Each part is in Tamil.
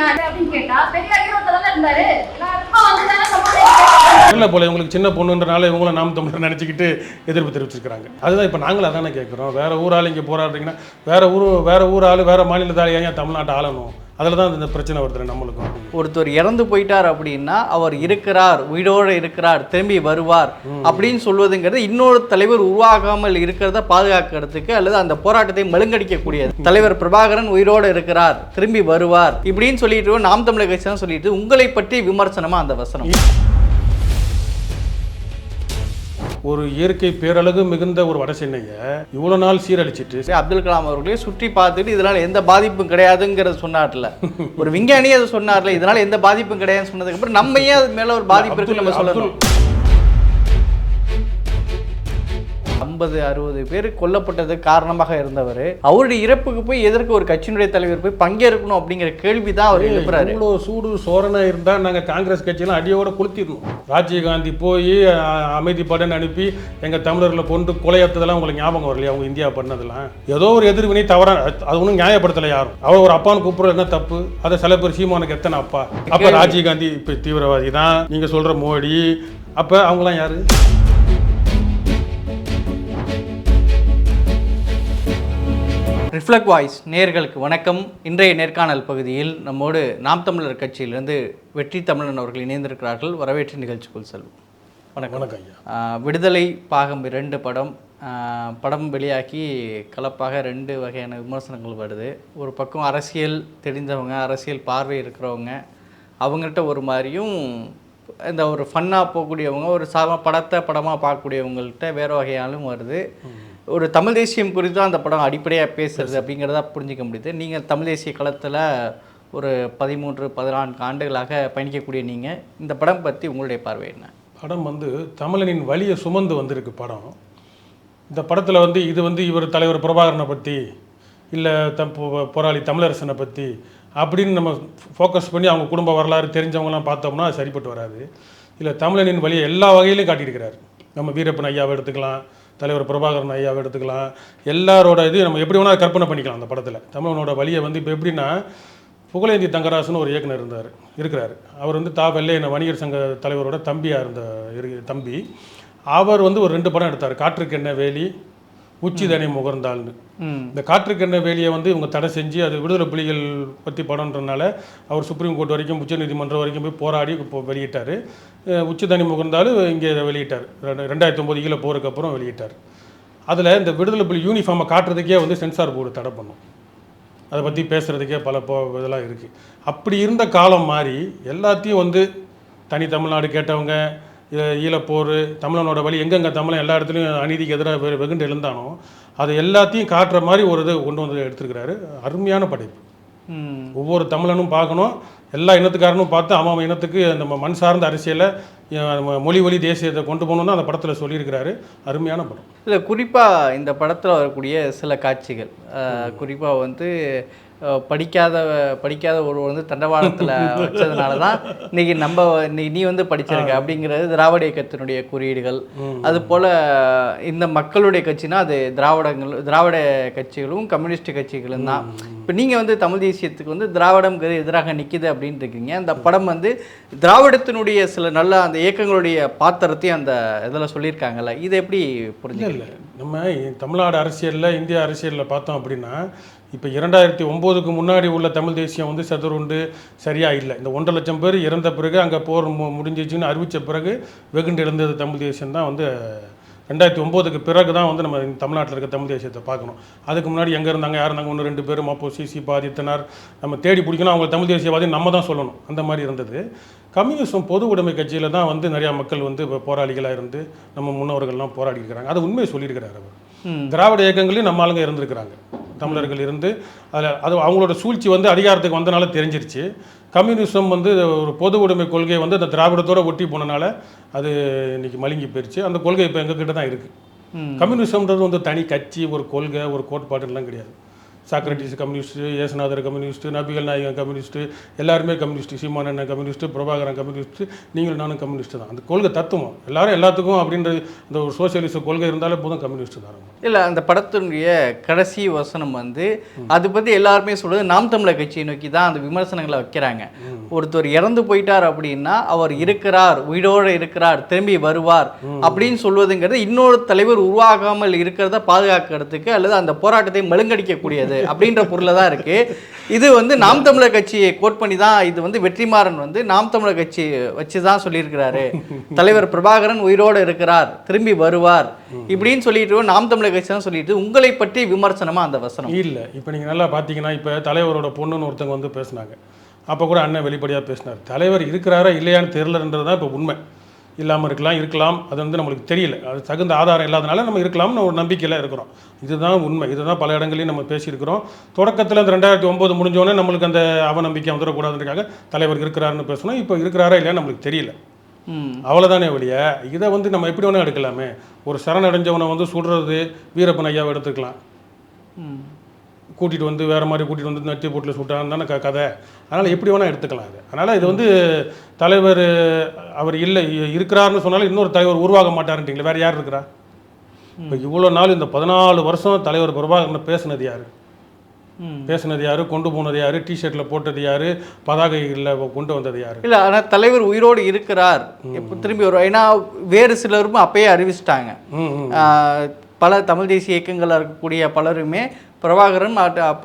யாரு அப்படின்னு கேட்டா பெரியார் ஈரோட்டில் இருந்தாரு. எல்லாருக்கும் வந்து தானே போல இவங்களுக்கு சின்ன பொண்ணுன்றனால இவங்களும் நாம் தமிழர் நினச்சிக்கிட்டு எதிர்ப்பு தெரிவிச்சிருக்கிறாங்க. அதுதான் இப்போ நாங்களும் அதானே கேட்குறோம் வேற ஊர் ஆள் இங்கே போராடுறீங்கன்னா வேற ஊர் வேற ஊர் ஆள் வேற மாநிலத்தால் ஏன் தமிழ்நாட்டை ஆளணும்? அதில் தான் இந்த பிரச்சனை வருது நம்மளுக்கும். ஒருத்தர் இறந்து போயிட்டார் அப்படின்னா அவர் இருக்கிறார் உயிரோடு இருக்கிறார் திரும்பி வருவார் அப்படின்னு சொல்வதுங்கிறது இன்னொரு தலைவர் உருவாகாமல் இருக்கிறத பாதுகாக்கிறதுக்கு அல்லது அந்த போராட்டத்தை மழுங்கடிக்கக்கூடியது. தலைவர் பிரபாகரன் உயிரோடு இருக்கிறார் திரும்பி வருவார் இப்படின்னு சொல்லிட்டு நாம் தமிழர் கட்சி தான் சொல்லிட்டு உங்களை பற்றி விமர்சனமா அந்த வசனம்? ஒரு இயற்கை பேரழகு மிகுந்த ஒரு வட சென்னையை இவ்வளோ நாள் சீரழிச்சிட்டு சரி, அப்துல் கலாம் அவர்களே சுற்றி பார்த்துட்டு இதனால எந்த பாதிப்பும் கிடையாதுங்கிறத சொன்னார்ல. ஒரு விஞ்ஞானியே அதை சொன்னார்ல இதனால எந்த பாதிப்பும் கிடையாதுன்னு சொன்னதுக்கு அப்புறம் நம்ம ஏன் அது மேல ஒரு பாதிப்பு இருக்கு நம்ம சொல்லணும்? ஐம்பது அறுபது பேர் கொல்லப்பட்டதுக்கு காரணமாக இருந்தவர். அவருடைய இறப்புக்கு போய் எதற்கு ஒரு கட்சியினுடைய தலைவர் போய் பங்கேற்கணும் அப்படிங்கிற கேள்வி தான் அவர் எழுப்புறாரு. இவ்வளோ சூடு சோரணை இருந்தால் நாங்கள் காங்கிரஸ் கட்சியெல்லாம் அடியோட கொளுத்திடணும். ராஜீவ்காந்தி போய் அமைதி படன் அனுப்பி எங்கள் தமிழர்களை கொண்டு கொலையத்ததெல்லாம் உங்களுக்கு ஞாபகம் வரலையா? அவங்க இந்தியா பண்ணதெல்லாம். ஏதோ ஒரு எதிர்வினை தவறா அது ஒன்றும் நியாயப்படுத்தலை யாரும். அவர் ஒரு அப்பான்னு கூப்பிடுறது என்ன தப்பு? அதை சில பேர் சீமானுக்கு எத்தனை அப்பா? அப்போ ராஜீவ்காந்தி இப்போ தீவிரவாதி தான் நீங்கள் சொல்கிற மோடி. அப்போ அவங்களாம் யாரு? ரிஃப்ளெக்ட் வாய்ஸ் நேர்களுக்கு வணக்கம். இன்றைய நேர்காணல் பகுதியில் நம்மோடு நாம் தமிழர் கட்சியிலிருந்து வெற்றி தமிழன் அவர்கள் இணைந்திருக்கிறார்கள். வரவேற்று நிகழ்ச்சிக்குள் செல்வோம். வணக்கம். வணக்கம் ஐயா. விடுதலை பாகம் இரண்டு படம். படம் வெளியாகி கலப்பாக ரெண்டு வகையான விமர்சனங்கள் வருது. ஒரு பக்கம் அரசியல் தெரிந்தவங்க அரசியல் பார்வை இருக்கிறவங்க அவங்கள்ட்ட ஒரு மாதிரியும் இந்த ஒரு ஃபன்னாக போகக்கூடியவங்க ஒரு சாதாரண படத்தை படமாக பார்க்கக்கூடியவங்கள்ட்ட வேறு வகையாலும் வருது. ஒரு தமிழ் தேசியம் குறித்து தான் அந்த படம் அடிப்படையாக பேசுறது அப்படிங்கிறத புரிஞ்சிக்க முடியுது. நீங்கள் தமிழ் தேசிய களத்தில் ஒரு பதிமூன்று பதினான்கு ஆண்டுகளாக பயணிக்கக்கூடிய நீங்கள் இந்த படம் பற்றி உங்களுடைய பார்வை என்ன? படம் வந்து தமிழனின் வழியை சுமந்து வந்திருக்கு படம். இந்த படத்தில் வந்து இது வந்து இவர் தலைவர் பிரபாகரனை பற்றி இல்லை தம் போ- போராளி தமிழரசனை பற்றி அப்படின்னு நம்ம ஃபோக்கஸ் பண்ணி அவங்க குடும்ப வரலாறு தெரிஞ்சவங்களாம் பார்த்தோம்னா அது சரிப்பட்டு வராது. இல்லை தமிழனின் வழியை எல்லா வகையிலையும் காட்டியிருக்கிறார். நம்ம வீரப்பன் ஐயாவை எடுத்துக்கலாம் தலைவர் பிரபாகரன் ஐயாவை எடுத்துக்கலாம். எல்லாரோட இது நம்ம எப்படி வேணால் கற்பனை பண்ணிக்கலாம் அந்த படத்தில். தமிழனோட வழியை வந்து இப்போ எப்படின்னா புகழேந்தி தங்கராசுன்னு ஒரு இயக்குனர் இருந்தார் இருக்கிறார். அவர் வந்து தா வெள்ளையன வணிகர் சங்க தலைவரோட தம்பியாக இருந்த இரு தம்பி. அவர் வந்து ஒரு ரெண்டு படம் எடுத்தார். காற்றுக்கு என்ன வேலி உச்சிதனை முகர்ந்தாள்னு. ம். இந்த காற்றுக்கென்ன வேலியை வந்து இவங்க தடை செஞ்சு அது விடுதலை புலிகள் பற்றி படம்ன்றனால அவர் சுப்ரீம் கோர்ட் வரைக்கும் உச்சநீதிமன்றம் வரைக்கும் போய் போராடி இப்போ வெளியிட்டார். உச்சிதனி முகர்ந்தாலும் இங்கே வெளியிட்டார். ரெண்டு- ரெண்டாயிரத்தி ஒம்பது கீழே போகிறதுக்கு அப்புறம் வெளியிட்டார். அதில் இந்த விடுதலை புலி யூனிஃபார்மை காட்டுறதுக்கே வந்து சென்சார் போர்டு தடை பண்ணும். அதை பற்றி பேசுகிறதுக்கே பல போ இதெல்லாம் இருக்குது அப்படி இருந்த காலம் மாறி எல்லாத்தையும் வந்து தனி தமிழ்நாடு கேட்டவங்க ஈழப்போர் தமிழனோட வழி எங்கெங்கே தமிழன் எல்லா இடத்துலையும் அநீதிக்கு எதிராக வெகுண்டு எழுந்தானோ அது எல்லாத்தையும் காட்டுற மாதிரி ஒரு இது கொண்டு வந்து எடுத்திருக்கிறாரு. அருமையான படைப்பு. ம். ஒவ்வொரு தமிழனும் பார்க்கணும். எல்லா இனத்துக்காரனும் பார்த்து அவன் இனத்துக்கு நம்ம மண் சார்ந்த அரசியலை மொழி வழி தேசியத்தை கொண்டு போகணும்னு அந்த படத்தில் சொல்லியிருக்கிறாரு. அருமையான படம். இல்லை குறிப்பாக இந்த படத்தில் வரக்கூடிய சில காட்சிகள் குறிப்பாக வந்து படிக்காத படிக்காத ஒருவர் வந்து தண்டவாளத்தில் வச்சதுனால தான் இன்னைக்கு நம்ம இன்னைக்கு நீ வந்து படிச்சிருக்க அப்படிங்கிறது திராவிட இயக்கத்தினுடைய குறியீடுகள். அது போல் இந்த மக்களுடைய கட்சினா அது திராவிடங்கள் திராவிட கட்சிகளும் கம்யூனிஸ்ட் கட்சிகளும் தான். இப்போ நீங்கள் வந்து தமிழ் தேசியத்துக்கு வந்து திராவிடம்ங்கிறது எதிராக நிற்கிது அப்படின்னு இருக்கீங்க. அந்த படம் வந்து திராவிடத்தினுடைய சில நல்ல அந்த இயக்கங்களுடைய பாத்திரத்தையும் அந்த இதில் சொல்லியிருக்காங்கல்ல. இதை எப்படி இல்லை நம்ம தமிழ்நாடு அரசியலில் இந்திய அரசியலில் பார்த்தோம் அப்படின்னா இப்போ இரண்டாயிரத்தி ஒம்போதுக்கு முன்னாடி உள்ள தமிழ் தேசியம் வந்து சதுருண்டு சரியாக இல்லை. இந்த ஒன்றரை லட்சம் பேர் இறந்த பிறகு அங்கே போர் மு முடிஞ்சிச்சுன்னு அறிவித்த பிறகு வெகுண்டு எழுந்தது தமிழ் தேசியம் தான் வந்து ரெண்டாயிரத்தி ஒம்போதுக்கு பிறகு தான் வந்து நம்ம தமிழ்நாட்டில் இருக்க தமிழ் தேசியத்தை பார்க்கணும். அதுக்கு முன்னாடி எங்கே இருந்தாங்க யார் இருந்தாங்க ஒன்று ரெண்டு பேர் மாப்போ சிசி பாதித்தனார் நம்ம தேடி பிடிக்கணும் அவங்க தமிழ் தேசியவாதி நம்ம தான் சொல்லணும். அந்த மாதிரி இருந்தது. கம்யூனிசம் பொது உடைமை கட்சியில் தான் வந்து நிறையா மக்கள் வந்து இப்போ போராளிகளாக இருந்து நம்ம முன்னோர்கள்லாம் போராடி இருக்கிறாங்க அது உண்மையை சொல்லியிருக்கிறார் அவர். திராவிட இயக்கங்களையும் நம்ம ஆளுங்க இருந்திருக்கிறாங்க. தமிழர்கள் இருந்து அதில் அது அவங்களோட சூழ்ச்சி வந்து அதிகாரத்துக்கு வந்தனால தெரிஞ்சிருச்சு. கம்யூனிசம் வந்து ஒரு பொது உடைமை கொள்கை வந்து அந்த திராவிடத்தோட ஒட்டி போனனால அது இன்னைக்கு மழுங்கி போயிருச்சு. அந்த கொள்கை இப்போ எங்ககிட்ட தான் இருக்குது. கம்யூனிசம்ன்றது வந்து தனி கட்சி ஒரு கொள்கை ஒரு கோட்பாடுலாம் கிடையாது. சாக்ரட்டிஸ் கம்யூனிஸ்ட் ஏசுநாதர் கம்யூனிஸ்ட் நபிகள் நாயகன் கம்யூனிஸ்ட் எல்லாருமே கம்யூனிஸ்ட் சீமான் அண்ணன் கம்யூனிஸ்ட் பிரபாகரன் கம்யூனிஸ்ட் நீங்களும் நானும் கம்யூனிஸ்ட் தான். அந்த கொள்கை தத்துவம். எல்லாரும் எல்லாத்துக்கும் அப்படின்ற இந்த ஒரு சோசியலிச கொள்கை இருந்தாலே போதும் கம்யூனிஸ்ட் தான். இல்லை அந்த படத்தினுடைய கடைசி வசனம் வந்து அது பற்றி எல்லாருமே சொல்றது நாம் தமிழர் கட்சியை நோக்கி தான் அந்த விமர்சனங்களை வைக்கிறாங்க. ஒருத்தர் இறந்து போயிட்டார் அப்படின்னா அவர் இருக்கிறார் உயிரோடு இருக்கிறார் திரும்பி வருவார் அப்படின்னு சொல்வதுங்கிறது இன்னொரு தலைவர் உருவாகாமல் இருக்கிறத பாதுகாக்கிறதுக்கு அல்லது அந்த போராட்டத்தை மழுங்கடிக்கக்கூடியது. அப்படின்ற பொருளில் தான் இருக்கு. இது வந்து நாம் தமிழர் கட்சியை கோட் பண்ணி தான் இது வந்து வெற்றிமாறன் வந்து நாம் தமிழர் கட்சி வச்சு தான் சொல்லியிருக்கிறாரு. தலைவர் பிரபாகரன் உயிரோடு இருக்கிறார் திரும்பி வருவார் இப்படின்னு சொல்லிட்டு நாம் தமிழர் கட்சி தான் சொல்லிட்டு உங்களை பற்றி விமர்சனமா அந்த வசனம்? இல்லை. இப்போ நீங்கள் நல்லா பார்த்தீங்கன்னா இப்போ தலைவரோட பொண்ணுன்னு ஒருத்தவங்க வந்து பேசுனாங்க. அப்போ கூட அண்ணன் வெளிப்படையாக பேசினார். தலைவர் இருக்கிறாரா இல்லையான்னு தெரிலன்றது தான் இப்போ உண்மை. இல்லாமல் இருக்கலாம் இருக்கலாம். அது வந்து நம்மளுக்கு தெரியல. அது தகுந்த ஆதாரம் இல்லாதனால நம்ம இருக்கலாம்னு ஒரு நம்பிக்கையில் இருக்கிறோம். இதுதான் உண்மை. இதுதான் பல இடங்களையும் நம்ம பேசியிருக்கிறோம். தொடக்கத்தில் இந்த ரெண்டாயிரத்தி ஒம்பது முடிஞ்சோடனே நம்மளுக்கு அந்த அவநம்பிக்கை வந்துடக்கூடாதுன்றதுக்காக தலைவர் இருக்கிறாருன்னு பேசணும் இப்போ இருக்கிறாரா இல்லையான்னு நம்மளுக்கு தெரியல. ம். அவ்வளோதானே ஒழிய இதை வந்து நம்ம எப்படி வேணால் எடுக்கலாமே. ஒரு சரணடைஞ்சவனை வந்து சுடுறது வீரப்பன் ஐயாவை எடுத்துக்கலாம். ம். கூட்டிகிட்டு வந்து வேறு மாதிரி கூட்டிகிட்டு வந்து நட்டி போட்டில் சுட்டான்னு தானே க கதை. அதனால் எப்படி வேணால் எடுத்துக்கலாம் அது அதனால் இது வந்து தலைவர் அவர் இல்லை இருக்கிறாருன்னு சொன்னாலும் இன்னொரு தலைவர் உருவாக மாட்டாருன்றீங்களே வேறு யார் இருக்கிறா? இப்போ இவ்வளோ நாள் இந்த பதினாலு வருஷம் தலைவர் பிரபாகரனை பேசுனது யார். பேசுனது யார்? கொண்டு போனது யார்? டிஷர்ட்டில் போட்டது யார்? பதாகைகளில் கொண்டு வந்தது யார்? இல்ல ஆனா தலைவர் உயிரோடு இருக்கிறார். எப்போ திரும்பி வருவார். ஏன்னா வேறு சிலரும் அப்பயே அறிவிச்சிட்டாங்க. பல தமிழ் தேசிய இயக்கங்களில் இருக்கக்கூடிய பலருமே பிரபாகரன்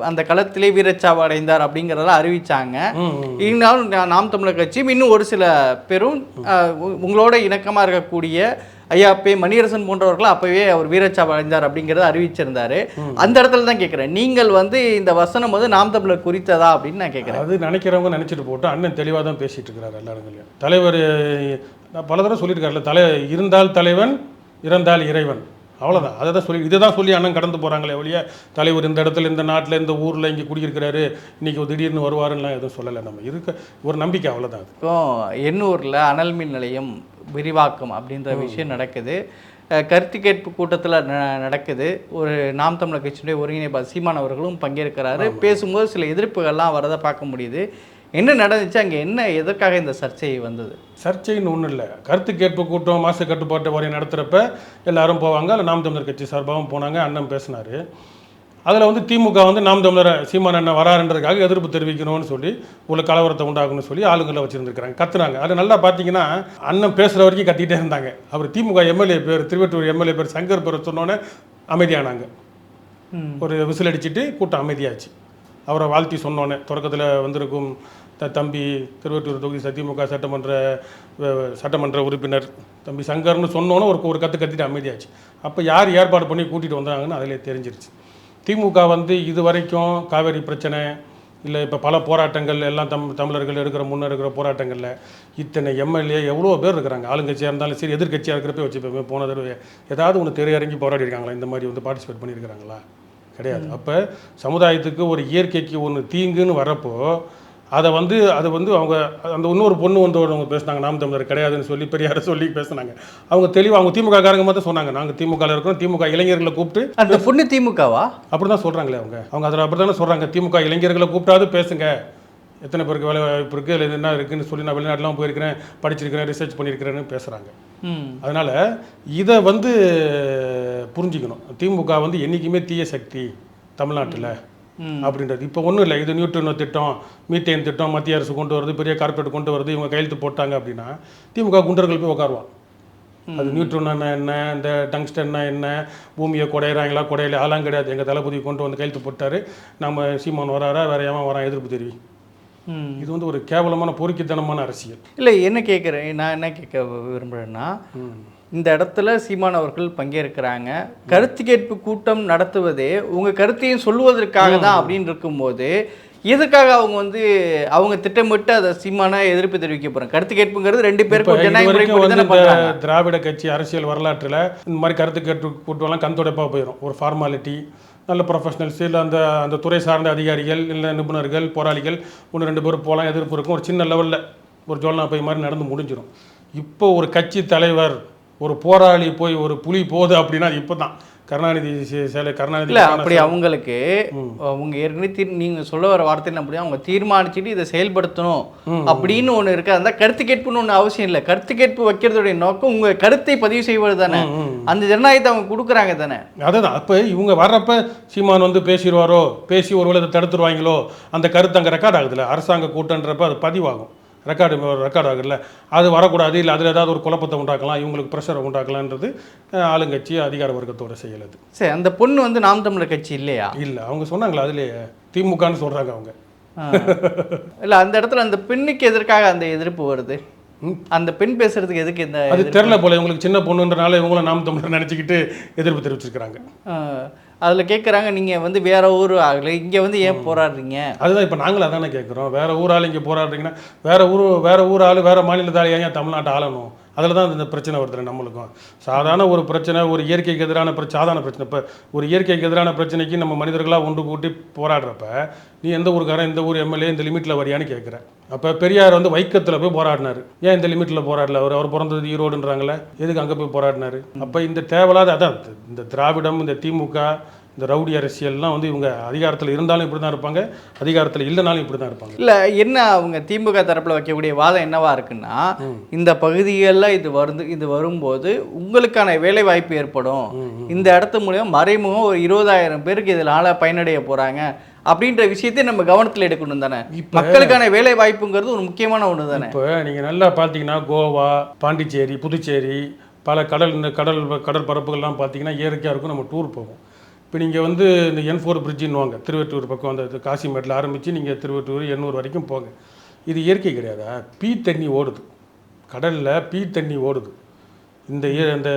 அந்த களத்திலே வீரச்சாவு அடைந்தார் அப்படிங்கிறதெல்லாம் அறிவிச்சாங்க. இருந்தாலும் நாம் தமிழர் கட்சியும் இன்னும் ஒரு சில பேரும் உங்களோட இணக்கமாக இருக்கக்கூடிய ஐயா பே மணியரசன் போன்றவர்கள் அப்பவே அவர் வீரச்சாவு அடைந்தார் அப்படிங்கிறத அறிவிச்சிருந்தாரு. அந்த இடத்துல தான் கேட்குறேன் நீங்கள் வந்து இந்த வசனம் வந்து நாம் தமிழர் குறித்ததா அப்படின்னு நான் கேட்குறேன் அது நினைக்கிறவங்க நினச்சிட்டு போட்டு அண்ணன் தெளிவாக தான் பேசிட்டு இருக்கிறார் எல்லா இடங்களையும் தலைவர் நான் பல தடவை சொல்லியிருக்காருல்ல தலை இருந்தால் தலைவன் இறந்தால் இறைவன். அவ்வளோதான் அதை தான் சொல்லி இதை தான் சொல்லி அண்ணன் கடந்து போகிறாங்களே ஒழிய தலைவர் இந்த இடத்துல இந்த நாட்டில் இந்த ஊரில் இங்கே குடியிருக்கிறாரு இன்னைக்கு திடீர்னு வருவாருலாம் எதுவும் சொல்லலை நம்ம. இருக்க ஒரு நம்பிக்கை அவ்வளோதான் இப்போ எண்ணூரில் அனல் மின் நிலையம் விரிவாக்கம் அப்படின்ற விஷயம் நடக்குது. கருத்து கேட்பு கூட்டத்தில் நடக்குது. ஒரு நாம் தமிழர் கட்சியினுடைய ஒருங்கிணைப்பாளர் சீமான் அவர்களும் பங்கேற்கிறாரு. பேசும்போது சில எதிர்ப்புகள்லாம் வரதை பார்க்க முடியுது. என்ன நடந்துச்சு அங்கே என்ன எதற்காக இந்த சர்ச்சை வந்தது? சர்ச்சைன்னு ஒன்றும் இல்லை. கருத்து கேட்பு கூட்டம் மாசு கட்டுப்பாட்டு வாரியம் நடத்துகிறப்ப எல்லாரும் போவாங்க. அதில் நாம் தமிழர் கட்சி சார்பாகவும் போனாங்க. அண்ணன் பேசினார். அதில் வந்து திமுக வந்து நாம் தமிழர் சீமான் அண்ணன் வராருன்றதுக்காக எதிர்ப்பு தெரிவிக்கணும்னு சொல்லி உள்ள கலவரத்தை உண்டாகணும்னு சொல்லி ஆளுங்களை வச்சுருந்துருக்காங்க கத்துனாங்க. அது நல்லா பார்த்தீங்கன்னா அண்ணன் பேசுகிற வரைக்கும் கத்திட்டே இருந்தாங்க. அவர் திமுக எம்எல்ஏ பேர் திருவெட்டூர் எம்எல்ஏ பேர் சங்கர் பேர் சொன்னோன்னே அமைதியானாங்க. ஒரு விசில் அடிச்சிட்டு கூட்டம் அமைதியாச்சு. அவரை வாழ்த்தி சொன்னோன்னே தொடக்கத்தில் வந்திருக்கும் த தம்பி திருவட்டூர் தொகுதி சத்தியமுக சட்டமன்ற சட்டமன்ற உறுப்பினர் தம்பி சங்கர்னு சொன்னோன்னே ஒரு ஒரு கற்று கத்திட்டு அமைதியாச்சு. அப்போ யார் ஏற்பாடு பண்ணி கூட்டிகிட்டு வந்தாங்கன்னு அதிலே தெரிஞ்சிருச்சு. திமுக வந்து இது வரைக்கும் காவேரி பிரச்சனை இல்லை இப்போ பல போராட்டங்கள் எல்லாம் தம் தமிழர்கள் எடுக்கிற முன்னே இருக்கிற போராட்டங்களில் இத்தனை எம்எல்ஏ எவ்வளோ பேர் இருக்கிறாங்க. ஆளுங்கட்சியாக இருந்தாலும் சரி எதிர்க்கட்சியாக இருக்கிறப்ப வச்சுப்போமே போன தடவை ஏதாவது ஒன்று திரையரங்கி போராடி இருக்காங்களா இந்த மாதிரி வந்து பார்ட்டிசிபேட் பண்ணியிருக்கிறாங்களா? கிடையாது. அப்போ சமுதாயத்துக்கு ஒரு இயற்கைக்கு ஒன்று தீங்குன்னு வரப்போ அதை வந்து அது வந்து அவங்க அந்த இன்னொரு பொண்ணு வந்து அவங்க பேசுனாங்க நாம் தமிழர் கிடையாதுன்னு சொல்லி பெரியார சொல்லி பேசுனாங்க. அவங்க தெளிவாக அவங்க திமுக காரங்க மட்டும் சொன்னாங்க. நாங்கள் திமுகவில் இருக்கிறோம். திமுக இளைஞர்களை கூப்பிட்டு அந்த பொண்ணு திமுகவா? அப்படி தான் சொல்கிறாங்களே அவங்க. அவங்க அதில் அப்படி தானே சொல்கிறாங்க திமுக இளைஞர்களை கூப்பிட்டாவது பேசுங்க. எத்தனை பேருக்கு வேலை வாய்ப்பு இருக்குது இல்லை என்ன இருக்குன்னு சொல்லி நான் வெளிநாட்டுலாம் போயிருக்கிறேன் படிச்சிருக்கிறேன் ரிசர்ச் பண்ணியிருக்கிறேன்னு பேசுகிறாங்க ம். அதனால் இதை வந்து புரிஞ்சுக்கணும். திமுக வந்து என்றைக்குமே தீய சக்தி தமிழ்நாட்டில். அப்படின்றது. இப்போ ஒன்றும் இல்லை இது நியூட்ரினோ திட்டம் மீத்தேன் திட்டம் மத்திய அரசு கொண்டு வருது பெரிய கார்ப்பரேட் கொண்டு வருது இவங்க கையெழுத்து போட்டாங்க அப்படின்னா திமுக குண்டர்கள் போய் உட்காருவான் அது நியூட்ரோனா என்ன இந்த டங்ஸ்டன்னா என்ன பூமியை குடையிறாங்களா குடையில அதெல்லாம் கிடையாது. எங்கள் தளபதி கொண்டு வந்து கையெழுத்து போட்டாரு. நம்ம சீமான் வராரா வேற ஏமா வரான் எதிர்ப்பு தெரிவி. இது வந்து ஒரு கேவலமான பொறுக்கித்தனமான அரசியல். இல்லை என்ன கேட்குறேன்? நான் என்ன கேட்க விரும்புகிறேன்னா இந்த இடத்துல சீமான் அவர்கள் பங்கேற்கிறாங்க. கருத்து கேட்பு கூட்டம் நடத்துவதே உங்கள் கருத்தையும் சொல்லுவதற்காக தான் அப்படின்னு இருக்கும்போது எதுக்காக அவங்க வந்து அவங்க திட்டமிட்டு அதை சீமான எதிர்ப்பு தெரிவிக்க போறாங்க கருத்து கேட்புங்கிறது ரெண்டு பேருக்கும் திராவிட கட்சி அரசியல் வரலாற்றில் இந்த மாதிரி கருத்து கேட்டு கூட்டம்லாம் கண் துடைப்பாக போயிடும் ஒரு ஃபார்மாலிட்டி நல்ல ப்ரொஃபஷனல்ஸ் இல்லை அந்த அந்த துறை சார்ந்த அதிகாரிகள் இல்லை நிபுணர்கள் போராளிகள் ஒன்று ரெண்டு பேரும் போகலாம் எதிர்ப்பு இருக்கும். ஒரு சின்ன லெவலில் ஒரு ஜோல்னா போய் மாதிரி நடந்து முடிஞ்சிடும் இப்போ ஒரு கட்சி தலைவர் ஒரு போராளி போய் ஒரு புலி போகுது அப்படின்னா இப்போ தான் கருணாநிதி சேலை கருணாநிதி இல்ல அப்படி அவங்களுக்கு அவங்க ஏற்கனவே தீர் நீங்க சொல்ல வர வார்த்தை என்ன அப்படின்னா அவங்க தீர்மானிச்சுட்டு இதை செயல்படுத்தணும் அப்படின்னு ஒண்ணு இருக்கு. அந்த கருத்து கேட்புன்னு ஒண்ணு அவசியம் இல்லை. கருத்து கேட்பு வைக்கிறதுடைய நோக்கம் உங்க கருத்தை பதிவு செய்வது தானே. அந்த ஜனநாயகத்தை அவங்க கொடுக்குறாங்க தானே. அதுதான் அப்போ இவங்க வர்றப்ப சீமான் வந்து பேசிடுவாரோ? பேசி ஒருவேளை இதை தடுத்துருவாங்களோ? அந்த கருத்து அங்கே ரெக்கார்ட் ஆகுதுல்ல. அரசாங்க கூட்டன்றப்ப அது பதிவாகும். ரெக்கார்டு ரெக்கார்ட் ஆகுதுல்ல? அது வரக்கூடாது இல்லை அதில் ஏதாவது ஒரு குழப்பத்தை உண்டாக்கலாம் இவங்களுக்கு ப்ரெஷரை உண்டாக்கலான்றது ஆளுங்கட்சி அதிகார வர்க்கத்தோட செயல் அது சரி அந்த பொண்ணு வந்து நாம் தமிழர் கட்சி இல்லையா? இல்லை அவங்க சொன்னாங்களா அதுலேயே திமுகன்னு சொல்கிறாங்க அவங்க. இல்ல அந்த இடத்துல அந்த பெண்ணுக்கு எதற்காக அந்த எதிர்ப்பு வருது? அந்த பெண் பேசுறதுக்கு எதுக்கு இந்த அது தெரில போல இவங்களுக்கு சின்ன பொண்ணுன்றனால இவங்களும் நாம் தமிழர் நினச்சிக்கிட்டு எதிர்ப்பு தெரிவிச்சிருக்கிறாங்க. அதுல கேக்குறாங்க நீங்க வந்து வேற ஊர் ஆகல இங்க வந்து ஏன் போராடுறீங்க? அதுதான் இப்போ நாங்களும் அதானே கேட்குறோம் வேற ஊர் ஆள் இங்கே போராடுறீங்கன்னா வேற ஊர் வேற ஊர் ஆள் வேற மாநிலத்தால் ஏன் தமிழ்நாட்டை ஆளணும்? அதில் தான் இந்த பிரச்சனை வருது நம்மளுக்கும். சாதாரண ஒரு பிரச்சனை ஒரு இயற்கைக்கு எதிரான பிரச்சனை சாதாரண பிரச்சனை. இப்போ ஒரு இயற்கைக்கு எதிரான பிரச்சனைக்கு நம்ம மனிதர்களாக ஒன்று கூட்டி போராடுறப்ப நீ எந்த ஊருக்காரன் இந்த ஊர் எம்எல்ஏ இந்த லிமிட்டில் வரியான்னு கேட்குற அப்போ பெரியார் வந்து வைக்கத்தில் போய் போராடினாரு. ஏன் இந்த லிமிட்டில் போராடல? அவர் அவர் பிறந்தது ஈரோடுன்றாங்களே எதுக்கு அங்கே போய் போராடினாரு? அப்போ இந்த தேவையில்லாத அதான் இந்த திராவிடம் இந்த திமுக இந்த ரவுடி அரசியல்லாம் வந்து இவங்க அதிகாரத்தில் இருந்தாலும் இப்படி தான் இருப்பாங்க அதிகாரத்தில் இல்லைனாலும் இப்படி தான் இருப்பாங்க. இல்ல என்ன அவங்க திமுக தரப்புல வைக்கக்கூடிய வாதம் என்னவா இருக்குன்னா இந்த பகுதிகளில் இது வருது இது வரும்போது உங்களுக்கான வேலை வாய்ப்பு ஏற்படும் இந்த இடத்து மூலியம் மறைமுகம் ஒரு இருபதாயிரம் பேருக்கு இதனால பயனடைய போறாங்க. அப்படின்ற விஷயத்தை நம்ம கவனத்தில் எடுக்கணும் தானே. மக்களுக்கான வேலை வாய்ப்புங்கிறது ஒரு முக்கியமான ஒன்று தானே. இப்போ நீங்கள் நல்லா பார்த்தீங்கன்னா கோவா பாண்டிச்சேரி புதுச்சேரி பல கடல் இந்த கடல் கடற்பரப்புகள்லாம் பார்த்தீங்கன்னா இயற்கையாக இருக்கும் நம்ம டூர் போவோம். இப்போ நீங்கள் வந்து இந்த என் ஃபோர் பிரிட்ஜின்னுவாங்க திருவெட்டூர் பக்கம் அந்த காசிமேட்டில் ஆரம்பித்து நீங்கள் திருவெட்டூர் எண்ணூர் வரைக்கும் போங்க. இது இயற்கை கிடையாதா? பீ தண்ணி ஓடுது. கடலில் பீ தண்ணி ஓடுது. இந்த இய- இந்த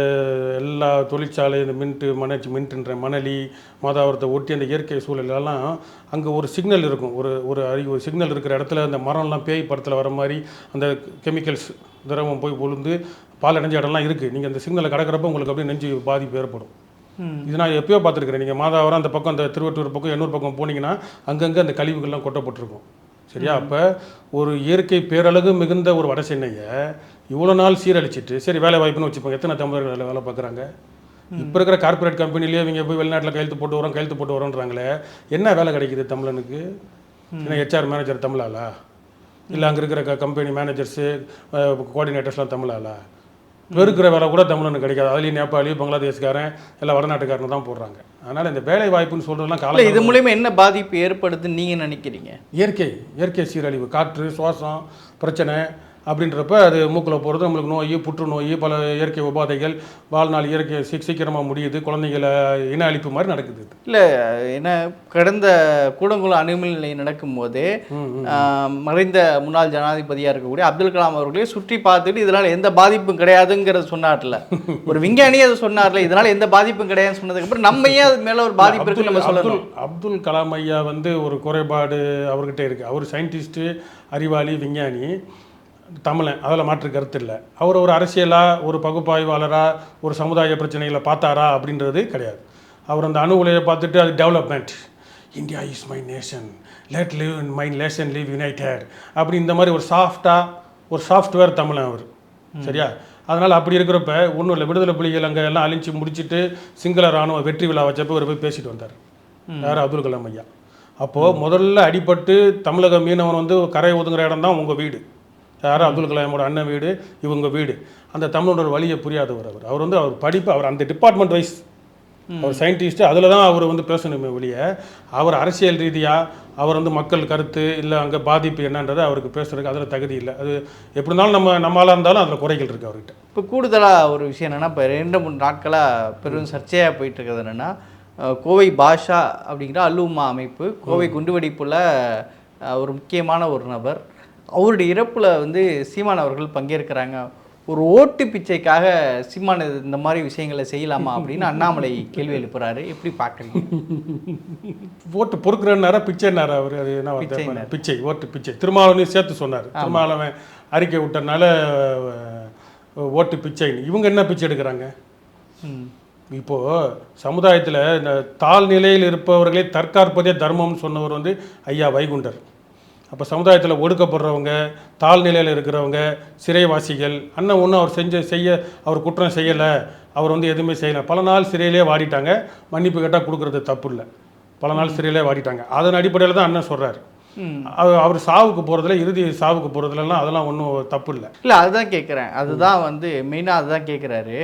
எல்லா தொழிற்சாலை இந்த மின்ட்டு மணச்சி மின்ட்டுன்ற மணலி மாதாவரத்தை ஒட்டி அந்த இயற்கை சூழலெல்லாம் அங்கே ஒரு சிக்னல் இருக்கும். ஒரு ஒரு அறி ஒரு சிக்னல் இருக்கிற இடத்துல அந்த மரம்லாம் பேய் படத்தில் வர மாதிரி அந்த கெமிக்கல்ஸ் திரவம் போய் விழுந்து பால் அடைஞ்ச இடம்லாம் இருக்குது நீங்கள் அந்த சிக்னலை கடக்கிறப்ப உங்களுக்கு அப்படியே நெஞ்சு பாதிப்பு ஏற்படும். இது நான் எப்பயோ பார்த்துருக்குறேன். நீங்கள் மாதாவரம் அந்த பக்கம் அந்த திருவட்டூர் பக்கம் எண்ணூர் பக்கம் போனீங்கன்னா அங்கங்கே அந்த கழிவுகள்லாம் கொட்டப்பட்டிருக்கும். சரியா? அப்போ ஒரு இயற்கை பேரழகு மிகுந்த ஒரு வட சென்னையை இவ்வளோ நாள் சீரழிச்சிட்டு சரி வேலை வாய்ப்புன்னு வச்சுப்போங்க. எத்தனை தமிழர்கள் வேலை வேலை பார்க்குறாங்க? இப்போ இருக்கிற கார்ப்பரேட் கம்பெனிலேயே இவங்க போய் வெளிநாட்டில் கையெழுத்து போட்டு வரோம் கையெழுத்து போட்டு வரோன்றாங்களே என்ன வேலை கிடைக்குது தமிழனுக்கு? என்ன ஹெச்ஆர் மேனேஜர் தமிழாளா? இல்லை அங்கே இருக்கிற க கம்பெனி மேனேஜர்ஸு கோஆர்டினேட்டர்ஸ்லாம் தமிழாளா? பெருக்கிற வேலை கூட தமிழனுக்கு கிடைக்காது. அதுலேயும் நேபாளி பங்களாதேஷ்காரன் எல்லாம் வடநாட்டுக்காரன் தான் போடுறாங்க. அதனால் இந்த வேலை வாய்ப்புன்னு சொல்கிறதுலாம் காலம் இது மூலியமா என்ன பாதிப்பு ஏற்படுதுன்னு நீங்க நினைக்கிறீங்க? இயற்கை இயற்கை சீரழிவு காற்று சுவாசம் பிரச்சனை அப்படின்றப்ப அது மூக்கில் போகிறது நம்மளுக்கு நோய் புற்றுநோய் பல இயற்கை உபாதைகள் வாழ்நாள் இயற்கை சீ சீக்கிரமாக முடியுது குழந்தைகளை இன அழிப்பு மாதிரி நடக்குது. இல்ல என்ன கடந்த கூடங்குளம் அணுமின் நிலையம் நடக்கும்போது மறைந்த முன்னாள் ஜனாதிபதியா இருக்கக்கூடிய அப்துல் கலாம் அவர்களே சுற்றி பார்த்துட்டு இதனால எந்த பாதிப்பும் கிடையாதுங்கிறத சொன்னார்ல. ஒரு விஞ்ஞானியே அதை சொன்னார்ல இதனால எந்த பாதிப்பும் கிடையாதுன்னு சொன்னதுக்கு அப்புறம் நம்ம ஏன் அது மேல ஒரு பாதிப்பு இருக்கு நம்ம அப்துல் சொல்லணும். அப்துல் கலாம் ஐயா வந்து ஒரு குறைபாடு அவர்கிட்ட இருக்குது அவர் சயின்டிஸ்ட்டு அறிவாளி விஞ்ஞானி. தமிழன் அதில் மாற்று கருத்து இல்லை. அவர் ஒரு அரசியலாக ஒரு பகுப்பாய்வாளராக ஒரு சமுதாய பிரச்சனைகளை பார்த்தாரா அப்படின்றது கிடையாது. அவர் அந்த அணு உலையை பார்த்துட்டு அது development India is my nation let live in my nation live united அப்படி இந்த மாதிரி ஒரு சாஃப்டாக ஒரு சாஃப்ட்வேர் தமிழன் அவர். சரியா? அதனால் அப்படி இருக்கிறப்ப ஒன்றும் இல்லை விடுதலை புலிகள் அங்கே எல்லாம் அழிஞ்சு முடிச்சிட்டு சிங்கள ராணுவ வெற்றி விழா வச்சப்போ இவர் போய் பேசிட்டு வந்தார். யார்? அப்துல் கலாம் ஐயா. அப்போது முதல்ல அடிபட்டு தமிழக மீனவன் வந்து கரை ஒதுங்குற இடம் தான் உங்கள் வீடு. யாரும் அப்துல் கலாமோட அண்ணன் வீடு இவங்க வீடு. அந்த தமிழோட வழியை புரியாதவர் அவர். அவர் வந்து அவர் படிப்பு அவர் அந்த டிபார்ட்மெண்ட் வைஸ் அவர் சயின்டிஸ்ட்டு அதில் தான் அவர் வந்து பேசணுமே ஒழிய அவர் அரசியல் ரீதியாக அவர் வந்து மக்கள் கருத்து இல்லை அங்கே பாதிப்பு என்னன்றது அவருக்கு பேசுறதுக்கு அதில் தகுதி இல்லை. அது எப்படி இருந்தாலும் நம்ம நம்மளாக இருந்தாலும் அதில் குறைகள் இருக்குது அவர்கிட்ட. இப்போ கூடுதலா ஒரு விஷயம் என்னன்னா இப்போ ரெண்டு மூணு நாட்களா பெரும் சர்ச்சையா போயிட்டு இருக்கிறது என்னன்னா கோவை பாஷா அப்படிங்கிற அல்லுமா அமைப்பு கோவை குண்டுவெடிப்புல ஒரு முக்கியமான ஒரு நபர். அவருடைய இறப்புல வந்து சீமான் அவர்கள் பங்கேற்கிறாங்க. ஒரு ஓட்டு பிச்சைக்காக சீமான் இந்த மாதிரி விஷயங்களை செய்யலாமா அப்படின்னு அண்ணாமலை கேள்வி எழுப்புறாரு. எப்படி பார்க்குறீங்க? ஓட்டு பொறுக்கிறனாரா பிச்சைனாரா அவர்? அது என்ன. பிச்சை ஓட்டு பிச்சை. திருமாவளவனையும் சேர்த்து சொன்னார். திருமாவளவன் அறிக்கை விட்டனால ஓட்டு பிச்சைன்னு. இவங்க என்ன பிச்சை எடுக்கிறாங்க? இப்போது சமுதாயத்தில் இந்த தாழ் நிலையில் இருப்பவர்களை தற்காப்பதே தர்மம்னு சொன்னவர் வந்து ஐயா வைகுண்டர். அப்போ சமுதாயத்தில் ஒடுக்கப்படுறவங்க தாழ்நிலையில் இருக்கிறவங்க சிறைவாசிகள் அண்ணன் ஒன்றும் அவர் செஞ்ச செய்ய அவர் குற்றம் செய்யலை அவர் வந்து எதுவுமே செய்யலை. பல நாள் சிறையிலே வாடிட்டாங்க. மன்னிப்பு கேட்டால் கொடுக்குறது தப்பு இல்லை. பல நாள் சிறையிலே வாடிட்டாங்க. அதன் அடிப்படையில் தான் அண்ணன் சொல்கிறார் ம். அவர் சாவுக்கு போகிறதுல இறுதி சாவுக்கு போகிறதுலலாம் அதெல்லாம் ஒன்றும் தப்பு இல்லை இல்லை அதுதான் கேட்குறேன் அதுதான் வந்து மெயினாக அதுதான் கேட்குறாரு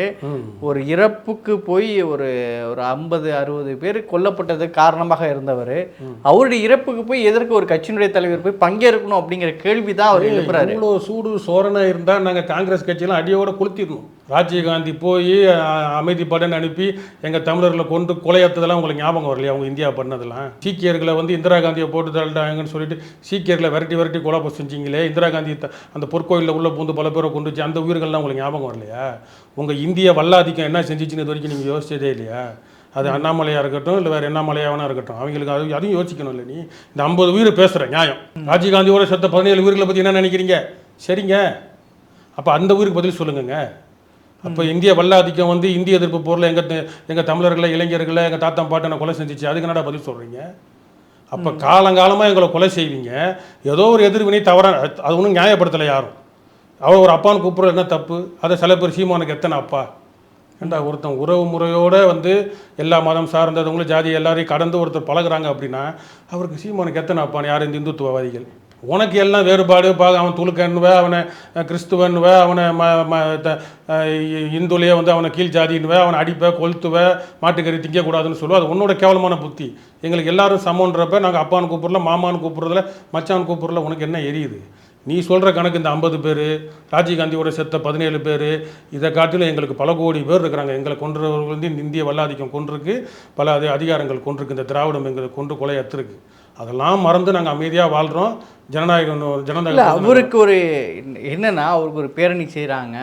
ஒரு இறப்புக்கு போய் ஒரு ஒரு ஐம்பது அறுபது பேர் கொல்லப்பட்டதுக்கு காரணமாக இருந்தவர். அவருடைய இறப்புக்கு போய் எதற்கு ஒரு கட்சியினுடைய தலைவர் போய் பங்கேற்கணும் அப்படிங்கிற கேள்வி தான் அவர் எழுப்புறாரு. இவ்வளோ சூடு சோரணை இருந்தால் நாங்கள் காங்கிரஸ் கட்சியெல்லாம் அடியோட கொளுத்திடணும். ராஜீவ்காந்தி போய் அமைதிப்படன் அனுப்பி எங்கள் தமிழர்களை கொண்டு கொலையத்ததெல்லாம் உங்களுக்கு ஞாபகம் வரலையா? அவங்க இந்தியா பண்ணதெல்லாம். சீக்கியர்களை வந்து இந்திரா காந்தியை போட்டு தள்ளிட்டாங்கன்னு சொல்லிட்டு சீக்கியர்களை விரட்டி விரட்டி கொலை செஞ்சீங்களே. இந்திரா காந்தி அந்த பொற்கோயிலில் உள்ள பூந்து பல பேரை கொண்டு வச்சு அந்த உயிர்கள்லாம் உங்களுக்கு ஞாபகம் வரலையா? உங்கள் இந்திய வல்லாதிக்கம் என்ன செஞ்சிச்சுன்னு இது வரைக்கும் நீங்கள் யோசிச்சதே இல்லையா? அது அண்ணாமலையாக இருக்கட்டும் இல்லை வேறு என்ன இருக்கட்டும் அவங்களுக்கு அது அதையும் யோசிக்கணும் இல்லை நீ. இந்த ஐம்பது உயிர் பேசுகிற நியாயம். ராஜீவ்காந்தியோட செத்த பதினேழு உயிர்களை பற்றி என்ன நினைக்கிறீங்க? சரிங்க. அப்போ அந்த ஊருக்கு பதில் சொல்லுங்கங்க. அப்போ இந்திய வல்லாதிக்கம் வந்து இந்திய எதிர்ப்பு போரில் எங்கள் எங்கள் தமிழர்களை இளைஞர்களை எங்கள் தாத்தா பாட்டனை கொலை செஞ்சுச்சு. அதுக்கு என்னடா பதில் சொல்கிறீங்க அப்போ காலங்காலமாக எங்களை கொலை செய்வீங்க. ஏதோ ஒரு எதிர்வினை தவறான அது ஒன்றும் நியாயப்படுத்தலை யாரும். அவள் ஒரு அப்பான்னு கூப்பிட்றது என்ன தப்பு? அதை சில பேர் சீமானுக்கு எத்தனை அப்பா? ஏண்டா ஒருத்தன் உறவு முறையோட வந்து எல்லா மதம் சார்ந்தவங்களும் ஜாதி எல்லாரையும் கடந்து ஒருத்தர் பழகுறாங்க அப்படின்னா அவருக்கு சீமானுக்கு எத்தனை அப்பான்னு யார் இந்த இந்துத்துவவாதிகள்? உனக்கு எல்லாம் வேறுபாடு. பா அவன் துளுக்கன்னுவே அவனை கிறிஸ்துவன்னுவே அவனை ம ம த- இந்துலேயே வந்து அவனை கீழ் ஜாதின்னுவ அவனை அடிப்ப கொளுத்துவ மாட்டுக்கறி திங்கக்கூடாதுன்னு சொல்லுவோம் அது உன்னோட கேவலமான புத்தி. எங்களுக்கு எல்லாரும் சமன்றப்ப நாங்கள் அப்பான்னு கூப்பிடல மாமான்னு கூப்பிட்றதுல மச்சான் கூப்பிட்றதுல உனக்கு என்ன எரியுது? நீ சொல்கிற கணக்கு இந்த ஐம்பது பேர் ராஜீவ்காந்தியோட செத்த பதினேழு பேர் இதை காட்டிலும் எங்களுக்கு பல கோடி பேர் இருக்கிறாங்க. எங்களை கொன்றவர்கள் வந்து இந்திய வல்லாதிக்கம் கொண்டிருக்கு பல அதிகாரங்கள் கொண்டிருக்கு இந்த திராவிடம் எங்களை கொண்டு கொலை அத்துருக்கு அதெல்லாம் மறந்து நாங்கள் அமைதியாக வாழ்கிறோம் ஜனநாயகம் ஜனநாயகம் அவருக்கு ஒரு என்னன்னா அவருக்கு ஒரு பேரணி செய்கிறாங்க.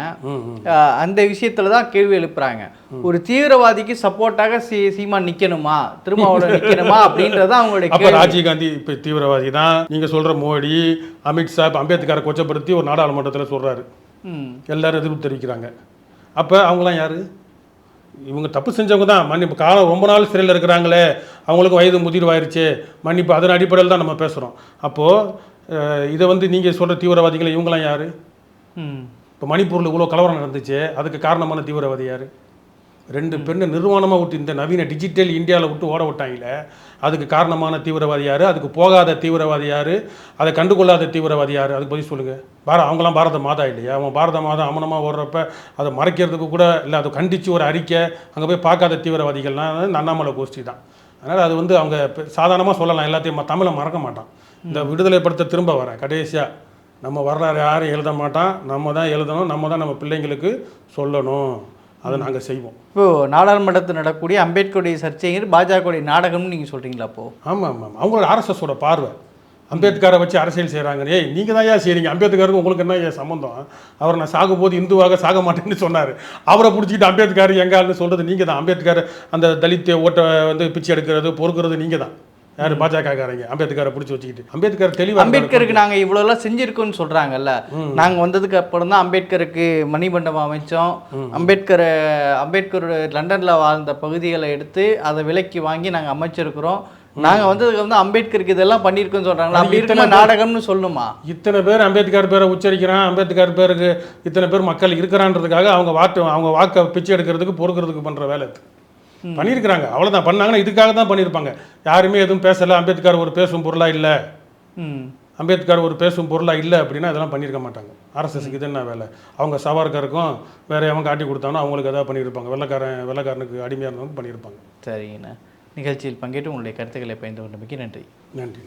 அந்த விஷயத்துல தான் கேள்வி எழுப்புறாங்க. ஒரு தீவிரவாதிக்கு சப்போர்ட்டாக சீ சீமான் நிக்கணுமா? திருமாவளவன் நிக்கணுமா? அப்படின்றது அவங்களுடைய அப்போ ராஜீவ்காந்தி இப்போ தீவிரவாதி தான். நீங்கள் சொல்கிற மோடி அமித்ஷா இப்போ அம்பேத்கரை கொச்சப்படுத்தி ஒரு நாடாளுமன்றத்தில் சொல்கிறாரு எல்லாரும் எதிர்ப்பு தெரிவிக்கிறாங்க. அப்போ அவங்களாம் யார்? இவங்க தப்பு செஞ்சவங்க தான் மன்னிப்பு. காலம் ரொம்ப நாள் சிறையில் இருக்கிறாங்களே அவங்களுக்கு வயது முதிர்வாயிருச்சு. மன்னிப்பு. அதன் அடிப்படையில் தான் நம்ம பேசுகிறோம் அப்போது இதை வந்து நீங்கள் சொல்கிற தீவிரவாதிகளை இவங்களாம் யார்? இப்போ மணிப்பூரில் இவ்வளோ கலவரம் நடந்துச்சு. அதுக்கு காரணமான தீவிரவாதி யார்? ரெண்டு பெண்ணை நிர்வாணமாக விட்டு இந்த நவீன டிஜிட்டல் இந்தியாவில் விட்டு ஓட விட்டாங்களே அதுக்கு காரணமான தீவிரவாதி யார்? அதுக்கு போகாத தீவிரவாதி யார்? அதை கண்டுகொள்ளாத தீவிரவாதி யார்? அதுக்கு பதில் சொல்லுங்கள் பார அவங்களாம் பாரத மாதா இல்லையா? அவன் பாரத மாதா அமனமாக ஓடுறப்ப அதை மறைக்கிறதுக்கு கூட இல்லை அதை கண்டித்து ஒரு அறிக்கை அங்கே போய் பார்க்காத தீவிரவாதிகள்லாம் அண்ணாமலை கோஷ்டி தான். அதனால் அது வந்து அவங்க சாதாரணமாக சொல்லலாம். எல்லாத்தையும் தமிழை மறக்க மாட்டான். இந்த விடுதலை படுத்த திரும்ப வரேன் கடைசியாக நம்ம வரலாறு யாரும் எழுத மாட்டான். நம்ம தான் எழுதணும் நம்ம தான் நம்ம பிள்ளைங்களுக்கு சொல்லணும். அதை நாங்கள் செய்வோம். இப்போ நாடாளுமன்றத்தில் நடக்கக்கூடிய அம்பேத்கருடைய சர்ச்சைங்கிற பாஜகவுடைய நாடகம்னு நீங்க சொல்றீங்களா அப்போ? ஆமாம் ஆமாம் அவங்களோட ஆர்எஸ்எஸோட பார்வை. அம்பேத்கரை வச்சு அரசியல் செய்கிறாங்க ஏய் நீங்கள் தான் ஏன் செய்கிறீங்க அம்பேத்கருக்கு உங்களுக்கு என்ன ஏன் சம்மந்தம் அவர் நான் சாகும்போது இந்துவாக சாக மாட்டேன்னு சொன்னார். அவரை பிடிச்சிக்கிட்டு அம்பேத்கர் எங்கால்னு சொல்கிறது நீங்கள் தான் அம்பேத்கர் அந்த தலித் ஓட்டை வந்து பிச்சை எடுக்கிறது பொறுக்கிறது நீங்கள் தான் யார் பாஜகக்காரங்க அம்பேத்கரை பிடிச்சி வச்சுக்கிட்டு. அம்பேத்கர் தெளிவாக அம்பேத்கருக்கு நாங்க இவ்வளோலாம் செஞ்சிருக்கோம்னு சொல்றாங்கல்ல. நாங்க வந்ததுக்கு அப்புறம் தான் அம்பேத்கருக்கு மணிமண்டபம் அமைச்சோம். அம்பேத்கரை அம்பேத்கர் லண்டன்ல வாழ்ந்த பகுதிகளை எடுத்து அதை விலைக்கு வாங்கி நாங்க அமைச்சிருக்கிறோம். நாங்க வந்ததுக்கு வந்து அம்பேத்கருக்கு இதெல்லாம் பண்ணியிருக்கோம்னு சொல்றாங்களா? அப்படி நாடகம்னு சொல்லணுமா இத்தனை பேர் அம்பேத்கர் பேரை உச்சரிக்கிறான். அம்பேத்கர் பேருக்கு இத்தனை பேர் மக்கள் இருக்கிறான்றதுக்காக அவங்க வாக்கு அவங்க வாக்கை பிச்சை எடுக்கிறதுக்கு பொறுக்கிறதுக்கு பண்ணுற வேலை பண்ணியிருக்கிறாங்க. அவ்வளோதான் பண்ணாங்கன்னா இதுக்காக தான் பண்ணியிருப்பாங்க. யாருமே எதுவும் பேசலை. அம்பேத்கர் ஒரு பேசும் பொருளாக இல்லை. ம். அம்பேத்கர் ஒரு பேசும் பொருளாக இல்லை அப்படின்னா இதெல்லாம் பண்ணியிருக்க மாட்டாங்க. ஆர்எஸ்எஸ்க்கு இது என்ன வேலை? அவங்க சவார்கருக்கும் வேற எவன் காட்டி கொடுத்தானோ அவங்களுக்கு எதாவது பண்ணியிருப்பாங்க. வெள்ளக்காரன் வெள்ளக்காரனுக்கு அடிமையாக இருந்தவங்க பண்ணியிருப்பாங்க. சரிங்கண்ணா. நிகழ்ச்சியில் பங்கேற்று உங்களுடைய கருத்துக்களை பயந்து கொண்டமைக்கு நன்றி. நன்றி